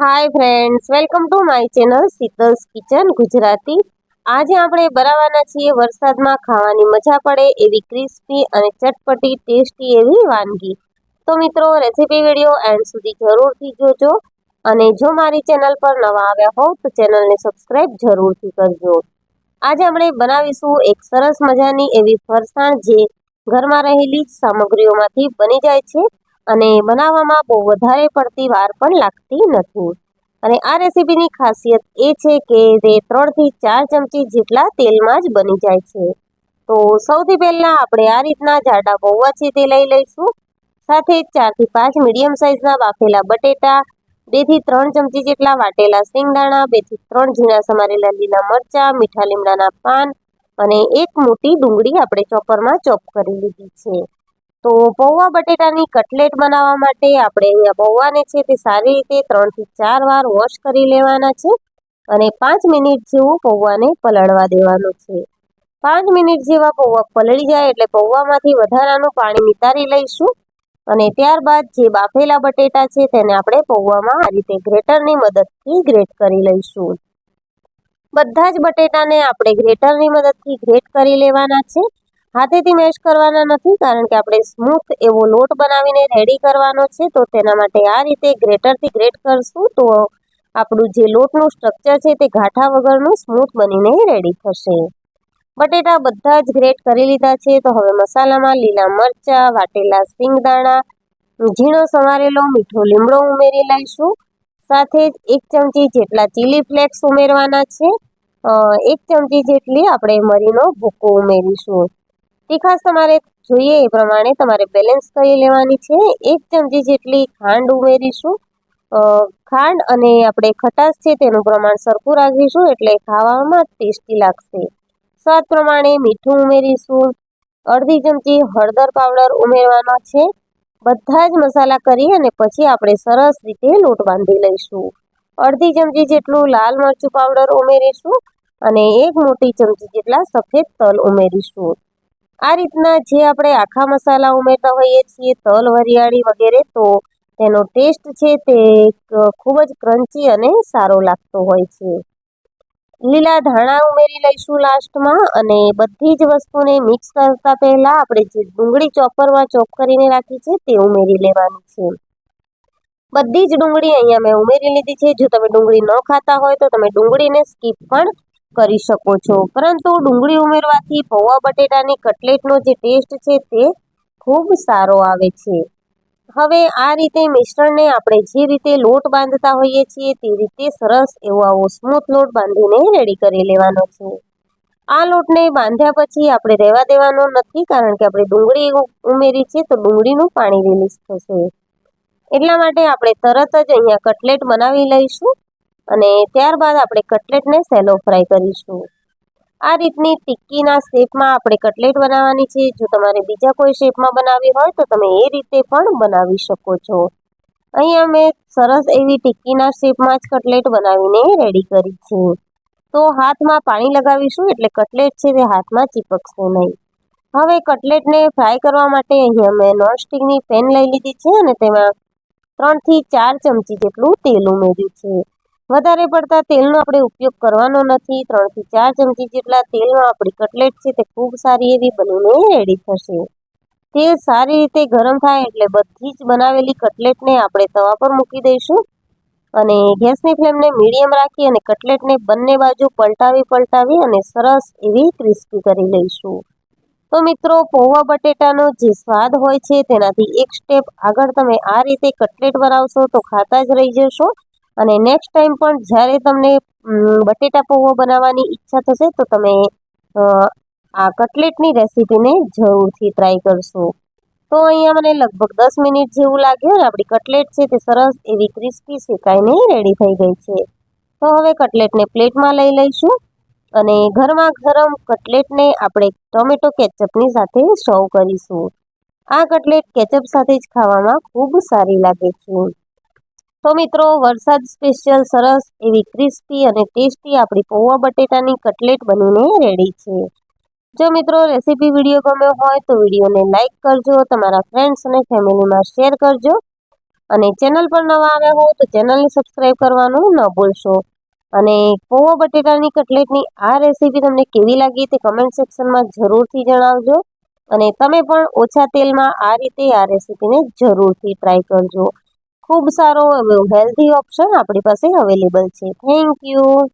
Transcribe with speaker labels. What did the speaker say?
Speaker 1: Hi friends welcome to my channel Sheetal's kitchen Gujarati આજે આપણે બનાવવાના છીએ વરસાદમાં ખાવાની મજા પડે એવી ક્રિસ્પી અને ચટપટી ટેસ્ટી એવી વાનગી. તો મિત્રો રેસીપી વીડિયો એન્ડ સુધી જરૂરથી જોજો. અને જો મારી ચેનલ પર નવા આવ્યા હોવ, તો ચેનલને સબસ્ક્રાઈબ જરૂરથી કરજો. આજે આપણે બનાવીશું એક સરસ મજાની એવી ફરસાણ જે ઘરમાં રહેલી સામગ્રીઓમાંથી બની જાય છે. અને બનાવવામાં બહુ વધારે પડતી વાર પણ લાગતી નથી. અને આ રેસીપીની ખાસિયત એ છે કે તે ત્રણથી ચાર ચમચી જેટલા તેલમાં જ બની જાય છે. તો સૌથી પહેલાં આપણે આ રીતના જાડા પૌવા છે તે લઈ લઈશું. સાથે ચારથી પાંચ મીડિયમ સાઇઝના બાફેલા બટેટા, બેથી ત્રણ ચમચી જેટલા વાટેલા સિંગદાણા બેથી ત્રણ ઝીણા સમારેલા લીલા મરચાં, મીઠા લીમડાના પાન અને એક મોટી ડુંગળી આપણે ચોપરમાં ચોપ કરી લીધી છે. તો પૌવા બટેટાની કટલેટ બનાવવા માટે આપણે અહીંયા પૌવાને છે તે સારી રીતે ત્રણથી ચાર વાર વોશ કરી લેવાના છે અને પાંચ મિનિટ જેવું પૌવાને પલળવા દેવાનું છે. પાંચ મિનિટ જેવા પૌવા પલળી જાય એટલે પૌવામાંથી વધારાનું પાણી નિતારી લઈશું અને ત્યારબાદ જે બાફેલા બટેટા છે તેને આપણે પૌવામાં આ રીતે ગ્રેટરની મદદથી ગ્રેટ કરી લઈશું. બધા જ બટેટાને આપણે ગ્રેટરની મદદથી ગ્રેટ કરી લેવાના છે. હાથેથી મેશ કરવાના નથી, કારણ કે આપણે સ્મૂથ એવો લોટ બનાવીને રેડી કરવાનો છે. તો તેના માટે આ રીતે ગ્રેટરથી ગ્રેટ કરશું તો આપણું જે લોટનું સ્ટ્રક્ચર છે તે ગાંઠા વગરનું સ્મૂથ બનીને રેડી થશે. બટેટા બધા જ ગ્રેટ કરી લીધા છે. તો હવે મસાલામાં લીલા મરચાં, વાટેલા સિંગદાણા, ઝીણો સમારેલો મીઠો લીમડો ઉમેરી લઈશું. સાથે જ એક ચમચી જેટલા ચીલી ફ્લેક્સ ઉમેરવાના છે. એક ચમચી જેટલી આપણે મરીનો ભૂકો ઉમેરીશું. તીખાશ તમારે જોઈએ એ પ્રમાણે તમારે બેલેન્સ કરી લેવાની છે. એક ચમચી જેટલી ખાંડ ઉમેરીશું. ખાંડ અને આપણે ખટાશ છે તેનું પ્રમાણ સરખું રાખીશું એટલે ખાવામાં ટેસ્ટી લાગશે. સ્વાદ પ્રમાણે મીઠું ઉમેરીશું. અડધી ચમચી હળદર પાવડર ઉમેરવાનો છે. બધા જ મસાલા કરી અને પછી આપણે સરસ રીતે લોટ બાંધી લઈશું. અડધી ચમચી જેટલું લાલ મરચું પાવડર ઉમેરીશું અને એક મોટી ચમચી જેટલા સફેદ તલ ઉમેરીશું. આ રીતના જે આપણે આખા મસાલા ઉમેરતા હોઈએ છીએ, તલ, વરિયાળી વગેરે, તો તેનો ટેસ્ટ છે તે ખૂબ જ ક્રન્ચી અને સારો લાગતો હોય છે. લીલા ધાણા ઉમેરી લઈશું લાસ્ટમાં અને બધી જ વસ્તુને મિક્સ કરતા પહેલાં આપણે જે ડુંગળી ચોપરમાં ચોપ કરીને રાખી છે તે ઉમેરી લેવાની છે. બધી જ ડુંગળી અહીંયા મેં ઉમેરી લીધી છે. જો તમે ડુંગળી ન ખાતા હોય તો તમે ડુંગળીને સ્કીપ પણ કરી શકો છો. પરંતુ ડુંગળી ઉમેરવાથી પૌવા બટેટાની કટલેટનો જે ટેસ્ટ છે તે ખૂબ સારો આવે છે. હવે આ રીતે મિશ્રણને આપણે જે રીતે લોટ બાંધતા હોઈએ છીએ તે રીતે સરસ એવો આવો સ્મૂથ લોટ બાંધીને રેડી કરી લેવાનો છે. આ લોટને બાંધ્યા પછી આપણે રહેવા દેવાનો નથી કારણ કે આપણે ડુંગળી ઉમેરી છે તો ડુંગળીનું પાણી રિલીઝ થશે. એટલા માટે આપણે તરત જ અહીંયા કટલેટ બનાવી લઈશું. અને ત્યારબાદ આપણે કટલેટને સેલો ફ્રાય કરીશું. આ રીતની ટિક્કીના શેપમાં આપણે કટલેટ બનાવવાની છે. જો તમારે બીજા કોઈ શેપમાં બનાવવી હોય તો તમે એ રીતે પણ બનાવી શકો છો. અહીંયા મેં સરસ એવી ટિક્કીના શેપમાં જ કટલેટ બનાવીને રેડી કરી છે. તો હાથમાં પાણી લગાવીશું એટલે કટલેટ છે તે હાથમાં ચીપકશે નહીં. હવે કટલેટને ફ્રાય કરવા માટે અહીંયા મેં નોનસ્ટિકની પેન લઈ લીધી છે અને તેમાં ત્રણથી ચાર ચમચી જેટલું તેલ ઉમેર્યું છે. વધારે પડતા તેલનો આપણે ઉપયોગ કરવાનો નથી. ત્રણથી ચાર ચમચી જેટલા તેલમાં આપણી કટલેટ છે તે ખૂબ સારી એવી બનીને રેડી થશે. તેલ સારી રીતે ગરમ થાય એટલે બધી જ બનાવેલી કટલેટને આપણે તવા પર મૂકી દઈશું. અને ગેસની ફ્લેમને મીડિયમ રાખી અને કટલેટને બંને બાજુ પલટાવી પલટાવી અને સરસ એવી ક્રિસ્પી કરી લઈશું. તો મિત્રો, પૌવા બટેટાનો જે સ્વાદ હોય છે તેનાથી એક સ્ટેપ આગળ તમે આ રીતે કટલેટ બનાવશો તો ખાતા જ રહી જશો. અને નેક્સ્ટ ટાઈમ પણ જ્યારે તમને બટેટા પૌવા બનાવવાની ઈચ્છા થશે, તો તમે આ કટલેટની રેસીપીને જરૂરથી ટ્રાય કરશો. તો અહીંયા મને લગભગ દસ મિનિટ જેવું લાગ્યું અને આપણી કટલેટ છે તે સરસ એવી ક્રિસ્પી શેકાઈને રેડી થઈ ગઈ છે. તો હવે કટલેટને પ્લેટમાં લઈ લઈશું અને ગરમા ગરમ કટલેટને આપણે ટોમેટો કેચઅપની સાથે સર્વ કરીશું. આ કટલેટ કેચઅપ સાથે જ ખાવામાં ખૂબ સારી લાગે છે. તો મિત્રો, વરસાદ સ્પેશિયલ સરસ, એવી ક્રિસ્પી અને ટેસ્ટી આપણી પૌવા બટેટાની કટલેટ બનીને રેડી છે. જો મિત્રો રેસીપી વીડિયો ગમ્યો હોય તો વિડીયોને લાઇક કરજો, તમારા ફ્રેન્ડ્સ અને ફેમિલીમાં શેર કરજો. અને ચેનલ પર નવા આવ્યા હો તો ચેનલને સબસ્ક્રાઈબ કરવાનું ન ભૂલશો. અને પૌવા બટેટાની કટલેટની આ રેસીપી તમને કેવી લાગી તે કમેન્ટ સેક્શનમાં જરૂરથી જણાવજો. અને તમે પણ ઓછા તેલમાં આ રીતે આ રેસીપીને જરૂરથી ટ્રાય કરજો. ખૂબ સારો એવો હેલ્ધી ઓપ્શન આપણી પાસે અવેલેબલ છે. Thank you